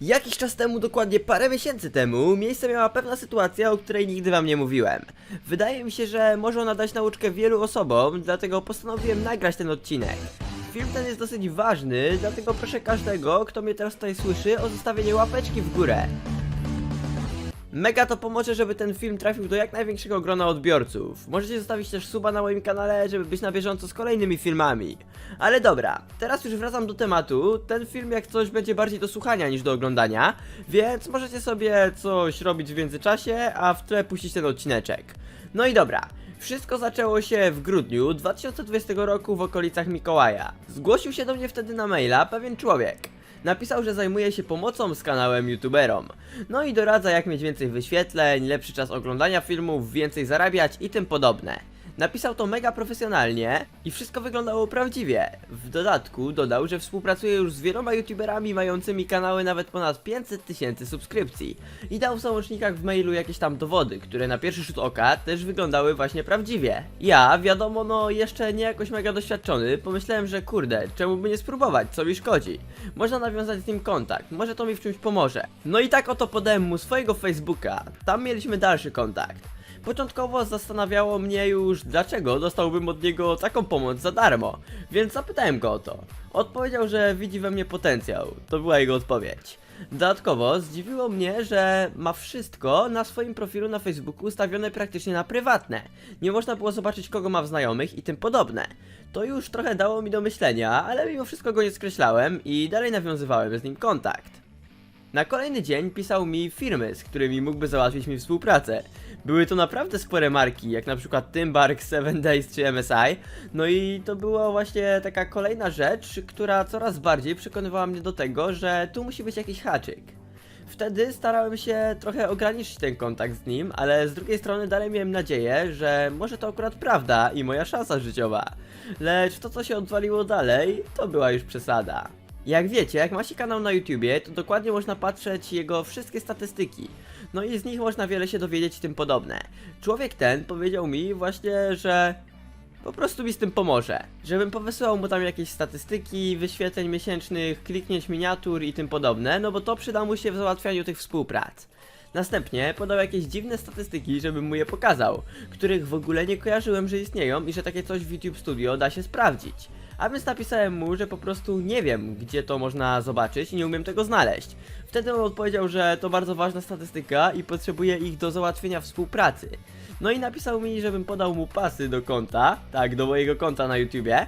Jakiś czas temu, dokładnie parę miesięcy temu, miejsce miała pewna sytuacja, o której nigdy wam nie mówiłem. Wydaje mi się, że może ona dać nauczkę wielu osobom, dlatego postanowiłem nagrać ten odcinek. Film ten jest dosyć ważny, dlatego proszę każdego, kto mnie teraz tutaj słyszy, o zostawienie łapeczki w górę. Mega to pomoże, żeby ten film trafił do jak największego grona odbiorców. Możecie zostawić też suba na moim kanale, żeby być na bieżąco z kolejnymi filmami. Ale dobra, teraz już wracam do tematu. Ten film jak coś będzie bardziej do słuchania niż do oglądania, więc możecie sobie coś robić w międzyczasie, a w tle puścić ten odcineczek. No i dobra. Wszystko zaczęło się w grudniu 2020 roku w okolicach Mikołaja. Zgłosił się do mnie wtedy na maila pewien człowiek. Napisał, że zajmuje się pomocą z kanałem youtuberom. No i doradza jak mieć więcej wyświetleń, lepszy czas oglądania filmów, więcej zarabiać i tym podobne. Napisał to mega profesjonalnie i wszystko wyglądało prawdziwie. W dodatku dodał, że współpracuje już z wieloma youtuberami mającymi kanały nawet ponad 500 tysięcy subskrypcji. I dał w załącznikach w mailu jakieś tam dowody, które na pierwszy rzut oka też wyglądały właśnie prawdziwie. Ja, wiadomo, no jeszcze nie jakoś mega doświadczony, pomyślałem, że kurde, czemu by nie spróbować, co mi szkodzi. Można nawiązać z nim kontakt, może to mi w czymś pomoże. No i tak oto podałem mu swojego Facebooka, tam mieliśmy dalszy kontakt. Początkowo zastanawiało mnie już, dlaczego dostałbym od niego taką pomoc za darmo, więc zapytałem go o to. Odpowiedział, że widzi we mnie potencjał. To była jego odpowiedź. Dodatkowo zdziwiło mnie, że ma wszystko na swoim profilu na Facebooku ustawione praktycznie na prywatne. Nie można było zobaczyć kogo ma w znajomych i tym podobne. To już trochę dało mi do myślenia, ale mimo wszystko go nie skreślałem i dalej nawiązywałem z nim kontakt. Na kolejny dzień pisał mi firmy, z którymi mógłby załatwić mi współpracę. Były to naprawdę spore marki, jak na przykład Timbark, 7 Days czy MSI. No i to była właśnie taka kolejna rzecz, która coraz bardziej przekonywała mnie do tego, że tu musi być jakiś haczyk. Wtedy starałem się trochę ograniczyć ten kontakt z nim, ale z drugiej strony dalej miałem nadzieję, że może to akurat prawda i moja szansa życiowa. Lecz to co się odwaliło dalej, to była już przesada. Jak wiecie, jak ma się kanał na YouTubie, to dokładnie można patrzeć jego wszystkie statystyki. No i z nich można wiele się dowiedzieć tym podobne. Człowiek ten powiedział mi właśnie, że po prostu mi z tym pomoże. Żebym powysyłał mu tam jakieś statystyki, wyświetleń miesięcznych, kliknięć miniatur i tym podobne, no bo to przyda mu się w załatwianiu tych współprac. Następnie podał jakieś dziwne statystyki, żebym mu je pokazał, których w ogóle nie kojarzyłem, że istnieją i że takie coś w YouTube Studio da się sprawdzić. A więc napisałem mu, że po prostu nie wiem, gdzie to można zobaczyć i nie umiem tego znaleźć. Wtedy on odpowiedział, że to bardzo ważna statystyka i potrzebuje ich do załatwienia współpracy. No i napisał mi, żebym podał mu pasy do konta, tak, do mojego konta na YouTubie.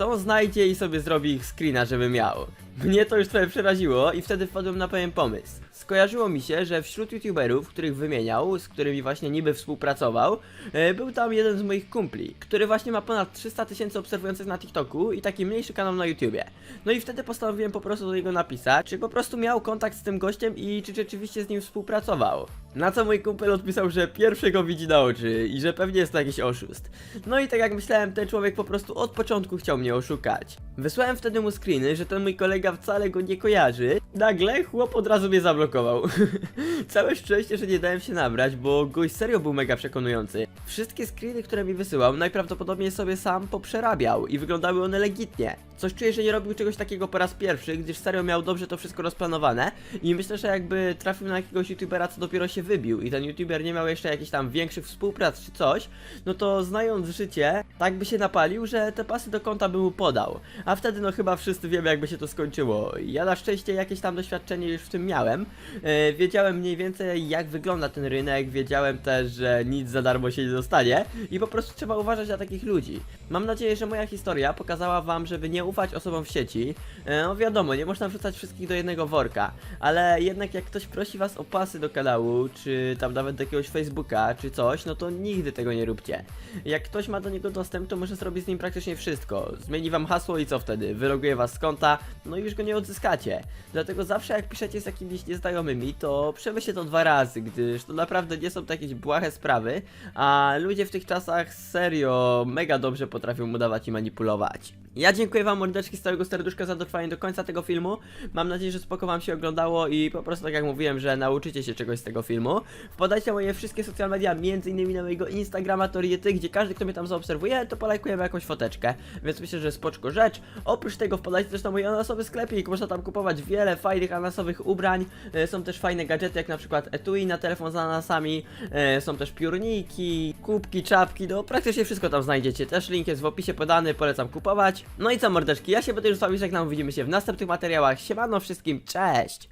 To znajdzie i sobie zrobi ich screena, żeby miał. Mnie to już trochę przeraziło i wtedy wpadłem na pewien pomysł. Skojarzyło mi się, że wśród youtuberów, których wymieniał, z którymi właśnie niby współpracował, e, był tam jeden z moich kumpli, który właśnie ma ponad 300 tysięcy obserwujących na TikToku i taki mniejszy kanał na YouTubie. No i wtedy postanowiłem po prostu do niego napisać, czy po prostu miał kontakt z tym gościem i czy rzeczywiście z nim współpracował. Na co mój kumpel odpisał, że pierwszy go widzi na oczy i że pewnie jest to jakiś oszust. No i tak jak myślałem, ten człowiek po prostu od początku chciał mnie oszukać. Wysłałem wtedy mu screeny, że ten mój kolega wcale go nie kojarzy. Nagle chłop od razu mnie zablokował. Całe szczęście, że nie dałem się nabrać, bo gość serio był mega przekonujący. Wszystkie screeny, które mi wysyłał, najprawdopodobniej sobie sam poprzerabiał i wyglądały one legitnie. Coś czuję, że nie robił czegoś takiego po raz pierwszy, gdyż serio miał dobrze to wszystko rozplanowane i myślę, że jakby trafił na jakiegoś youtubera, co dopiero się wybił i ten youtuber nie miał jeszcze jakichś tam większych współprac czy coś, no to znając życie, tak by się napalił, że te pasy do konta by mu podał. A wtedy no chyba wszyscy wiemy jakby się to skończyło. Ja na szczęście jakieś tam doświadczenie już w tym miałem. E, wiedziałem mniej więcej jak wygląda ten rynek, wiedziałem też, że nic za darmo się nie dostanie i po prostu trzeba uważać na takich ludzi. Mam nadzieję, że moja historia pokazała wam, żeby nie ufać osobom w sieci. E, no wiadomo, nie można wrzucać wszystkich do jednego worka, ale jednak jak ktoś prosi was o pasy do kanału, czy tam nawet do jakiegoś Facebooka, czy coś, no to nigdy tego nie róbcie. Jak ktoś ma do niego dostęp, to może zrobić z nim praktycznie wszystko. Zmieni wam hasło i co wtedy? Wyloguje was z konta, no i już go nie odzyskacie. Dlatego zawsze jak piszecie z jakimiś nieznajomymi, to przemyślcie to dwa razy, gdyż to naprawdę nie są to jakieś błahe sprawy, a ludzie w tych czasach serio mega dobrze potrafią mu dawać i manipulować. Ja dziękuję wam mordeczki z całego serduszka za dotrwanie do końca tego filmu. Mam nadzieję, że spoko wam się oglądało i po prostu tak jak mówiłem, że nauczycie się czegoś z tego filmu. Wpadajcie na moje wszystkie social media, między innymi na mojego Instagrama Toriety, gdzie każdy kto mnie tam zaobserwuje, to polajkujemy jakąś foteczkę. Więc myślę, że spoczko rzecz. Oprócz tego wpadajcie też na mój ananasowy sklepik, można tam kupować wiele fajnych ananasowych ubrań, e, są też fajne gadżety jak na przykład etui na telefon z ananasami, e, są też piórniki, kubki, czapki, no praktycznie wszystko tam znajdziecie, też link jest w opisie podany, polecam kupować. No i co ja się będę już z wami żegnam, widzimy się w następnych materiałach, siemano wszystkim, cześć!